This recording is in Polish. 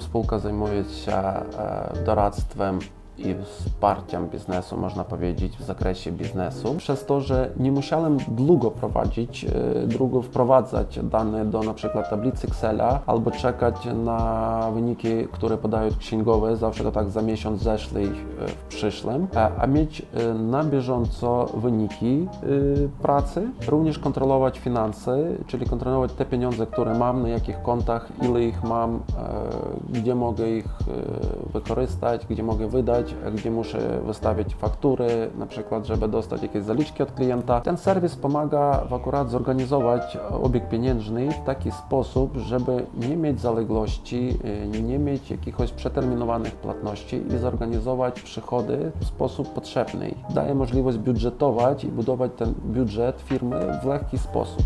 Spółka zajmuje się e, doradztwem i wsparciem biznesu, można powiedzieć, w zakresie biznesu. Przez to, że nie musiałem długo prowadzić, e, długo wprowadzać dane do na przykład tablicy Excela albo czekać na wyniki, które podają księgowe, zawsze to tak za miesiąc zeszli w przyszłym, a, mieć e, na bieżąco wyniki e, pracy, również kontrolować finanse, czyli kontrolować te pieniądze, które mam, na jakich kontach, ile ich mam, gdzie mogę ich wykorzystać, gdzie mogę wydać, gdzie muszę wystawić faktury, na przykład, żeby dostać jakieś zaliczki od klienta. Ten serwis pomaga w akurat zorganizować obieg pieniężny w taki sposób, żeby nie mieć zaległości, e, nie mieć jakichś przeterminowanych płatności i zorganizować przychody w sposób potrzebny. Daje możliwość budżetować i budować ten budżet firmy w lekki sposób.